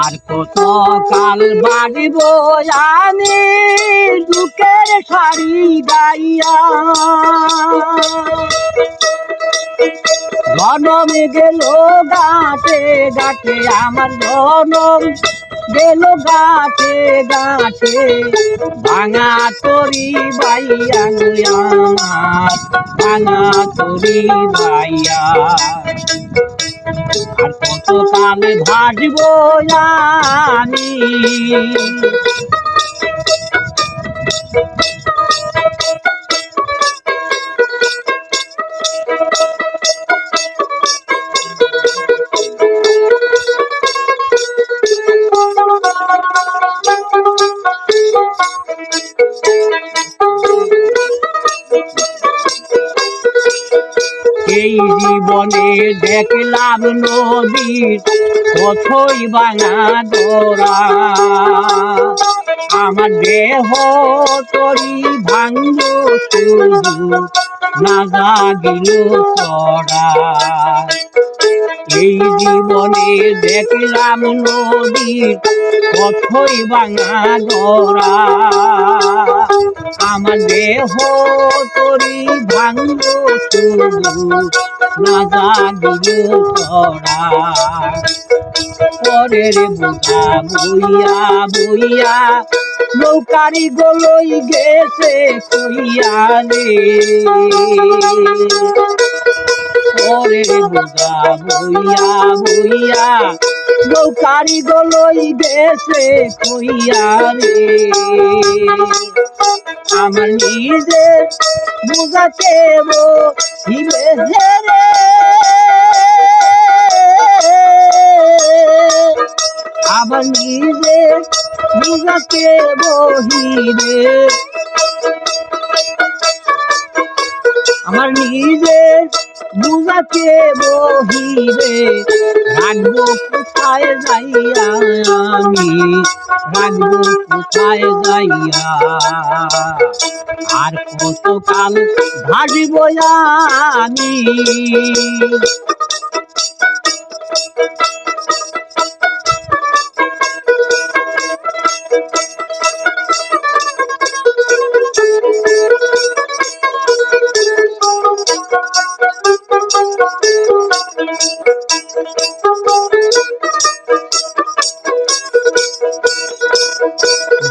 আর কত কাল বাড়িব আমি দুঃখের শাড়ি গাইয়া। জনমে গেল গাছে গাছে আমার জনম গেল গাছে গাছে ভাঙা তরি বাইয়া ভাঙা তরি বাইয়া আর কত কালে ভাসব আমি এই জীবনে দেখলাম নদীর কতই ভাঙা দোরা আমার দেহ তরি ভাঙ্গ শুধু না জাগিল চড়া। এই জীবনে দেখলাম নদীর কতই ভাঙা দোরা আমার দেহ তরি ভাঙ্গ না জাগিল চড়া পরের বোঝা বইয়া বইয়া নৌকারি গলই গেছে কইয়া রে পরের বোঝা বইয়া বইয়া নৌকারি গলই রে। আমার নিজে বুঝাতে হিলে রে আবার নিজে বুঝাতে বহিরে আমার নিজে বুঝাতে বহিরে রাখব কোথায় যাইয়া আমি? রাখব কোথায় যাইয়া? আর কত কাল ভাসব আমি?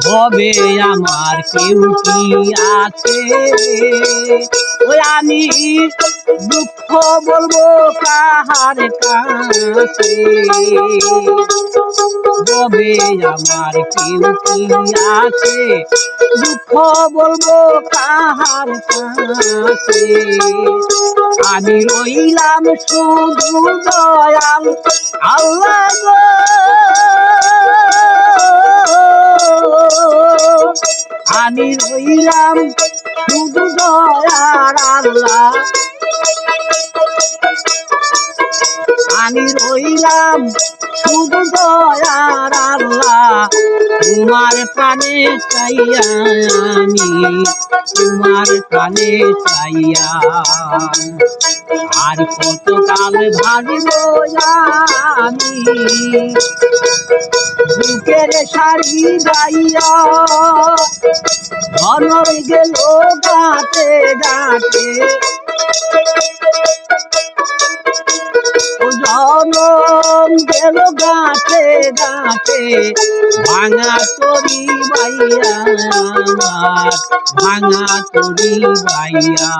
হবে আমার কেউ কি আছে? ওই আমি দুঃখ বলব কাহার কাছে। হবে আমার কেউ কি আছে? দুঃখ বলব কাহার কাছে। আমি রইলাম শুধু দয়াল, আল্লাহ আমি রইলাম শুধু দয়ার আল্লাহ আমি রইলাম শুধু দয়ার আল্লাহ তোমার প্রাণে চাইয়া আমি, তোমার প্রাণে চাইয়া আর কত কাল ভাবিব আমি? বুকের শাড়ি গাইয়া ধনর গেল গাতে গাতে গাতে ভাঙা তরি বাইয়া ভাঙা তরি বাইয়া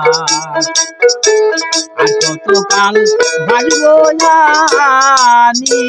আর কত কাল বাড়ব আমি